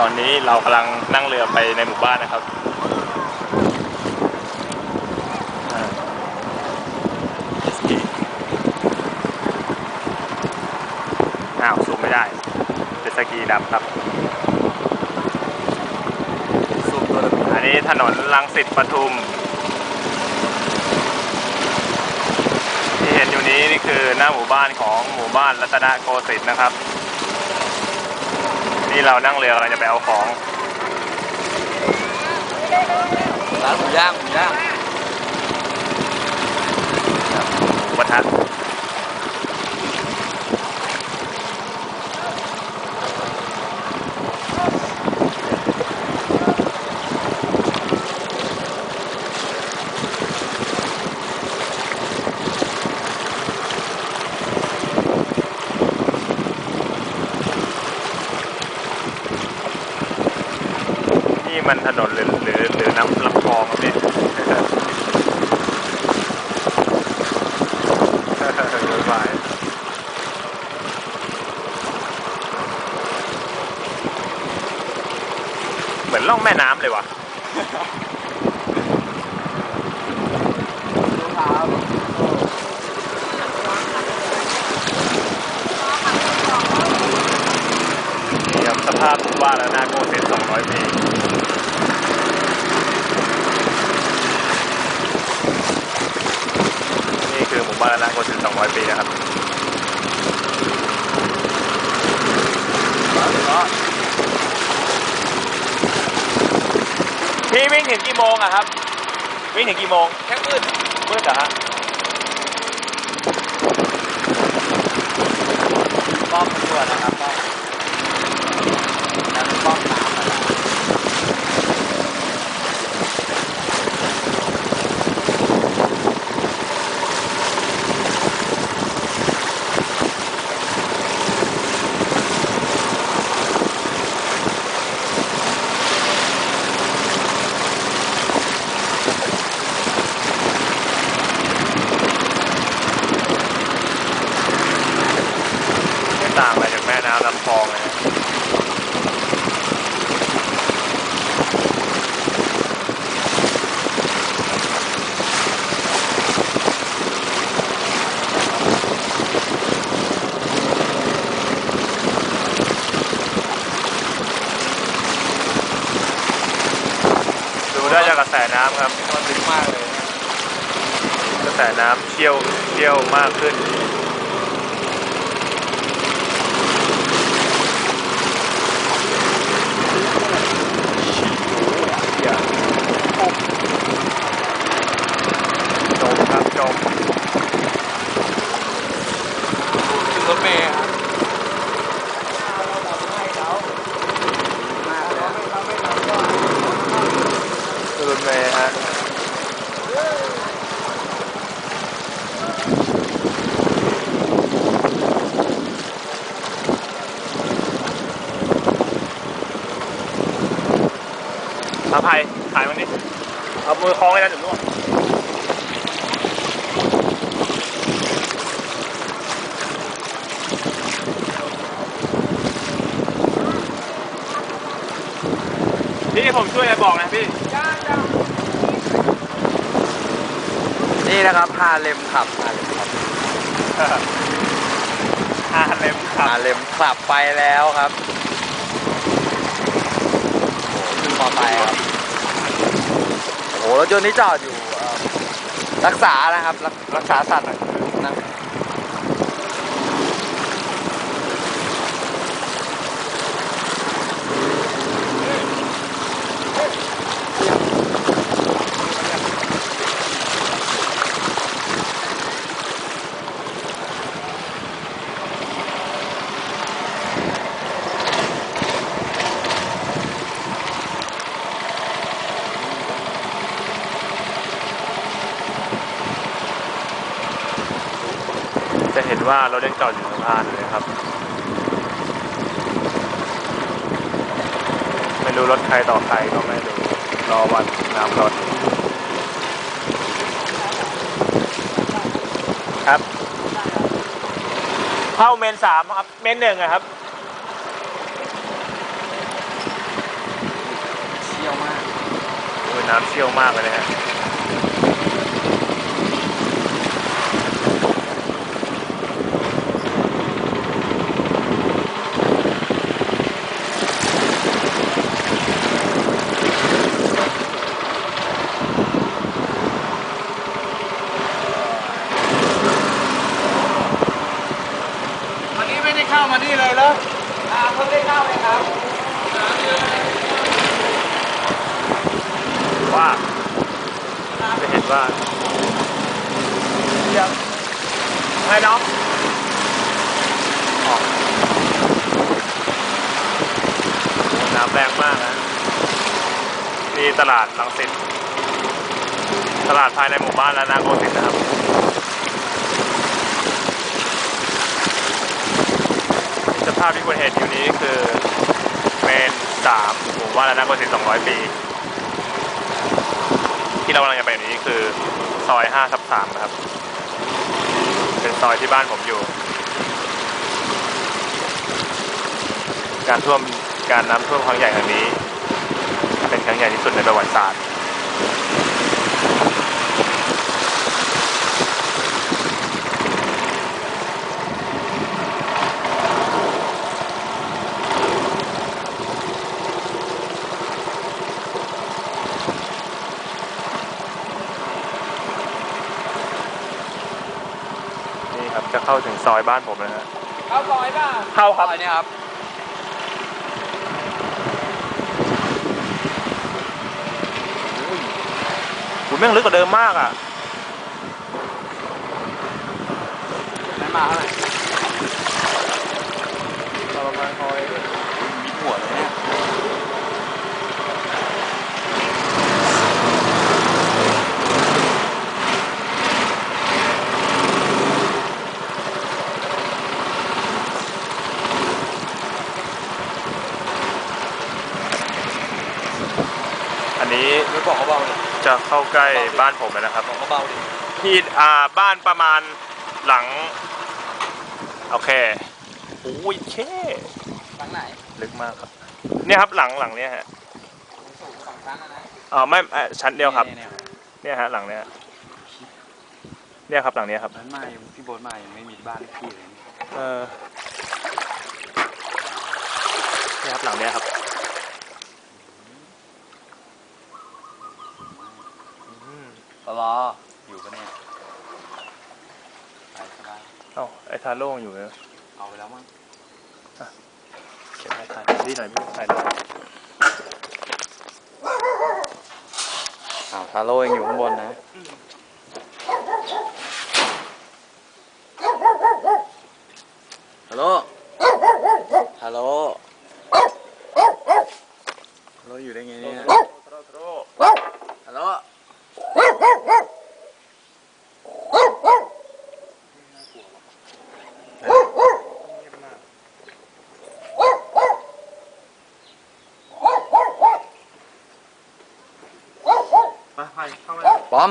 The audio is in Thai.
ตอนนี้เรากำลังนั่งเรือไปในหมู่บ้านนะครับอ้าวซูมไม่ได้เป็นสกีดำครับซูมตัวอันนี้ถนนลังสิตปทุม ที่เห็นอยู่นี้นี่คือหน้าหมู่บ้านของหมู่บ้านรัตนโกสินทร์นะครับ นี่เรานั่งเรือกำลังจะไปเอาของ ร้านหมูย่างหมูย่างหมูกระทะนี่ี่มันถนนหรือหรือหรือน้ำลำคลองเนี่ยบ๊ายบายเหมือนล่องแม่น้ำเลยว่ะนี่ครับสภาพหมู่บ้านแล้วนาโกเซ็น200 ปี นี่ คือหมู่บ้านนาโกเซ็น200 ปีนะครับพี่วิ่งถึงกี่โมงอะครับ วิ่งถึงกี่โมงแค่มืดมืดเหรอฮะป้อมตำรวจนะครับป้อมแล้วป้อมน้ำนะครับ ไม่ ต่างอะไรจากแม่น้ำลำคลองเลยนะดูได้จากกระแสน้ำครับมันลึกมากเลย กระแสน้ำเชี่ยวเชี่ยวมากขึ้น อย่าจมครับจม ขึ้นรถเมล์ครับ รถเมย์ฮะ อาภัยถ่ายมันนี่เอามือคล้องเลยนะเดี๋ยวล่วงพี่ผมช่วยอะไรบอกนะพี่ นี่นะครับฮาเลมขับฮาเลมขับอาเลมครัฮาบเลมขับไปแล้วครับโอ้โหขึ้นมอไซค์ครับโอ้โหรถยนต์นี้จอดอยู่รักษานะครับรักรักษาสัตว์นะ เห็นว่ารถยังจอดอยู่สะพานเลยครับ ไม่รู้รถใครต่อใครก็ไม่รู้รอวันน้ำรถครับ เข้าเมนสามครับ เมนหนึ่งครับเชี่ยวมากโอ้น้ำเชี่ยวมากเลยฮะ เข้ามานี่เลยเหรออ่าเพิ่งได้เข้าเลยครับว่าจะเห็นว่าเดี๋ยวให้น้องออกน้ำแรงมากนะนี่ตลาดลังสิตตลาดภายในหมู่บ้านแล้วนาโกสินทร์นะครับ สภาพที่คุณเห็นอยู่นี้คือเมนสามหมู่บ้านแล้วนาโกสินทร์200ปี ที่เรากำลังจะไปอยู่นี้คือซอย5ทับ3นะครับ เป็นซอยที่บ้านผมอยู่ การท่วมการน้ำท่วมครั้งใหญ่ครั้งนี้ เป็นครั้งใหญ่ที่สุดในประวัติศาสตร์ เข้าถึงซอยบ้านผมแล้วนะฮะเข้าซอยป่ะเข้าครับซอยนี่ครับคุณแม่งลึกกว่าเดิมมากอะไม่มาเท่าไหร่ประมาณคอย มีหัวเลยเนี่ย อั นนี้ไม่บอกเขาเบาดิจะเข้าใกล้บ้านผมแล้วนะครับบอกเขาเบาดิที่อ่าบ้านประมาณหลัง โอเคโอ้ยเช่ทางไหนลึกมากครับ เนี่ยครับหลังหลังเนี้ยฮะสูงสองชั้นนะนะอ๋อไม่เอ่อชั้นเดียวครับนี่เนี่ยฮะหลังเนี้ยเนี่ยครับหลังเนี้ยครับ นั้นมายังพี่โบ๊ทมายังไม่มีบ้านเลขที่เลย เออเนี่ยครับหลังเนี้ยครับ มตลออยู่ปะเนี่ยไปสบายเอ้าไอ้ทาโร่ยังอยู่เลยเอาไปแล้วมั้งเขียนให้ถ่ายที่หน่อยพี่ถ่ายรูปอ้าวทาโร่ยังอยู่ข้างบนนะฮัลโหลฮัลโหลฮัลโหลอยู่ได้ไงเนี่ย โตโตโร่ ฮัลโหล ม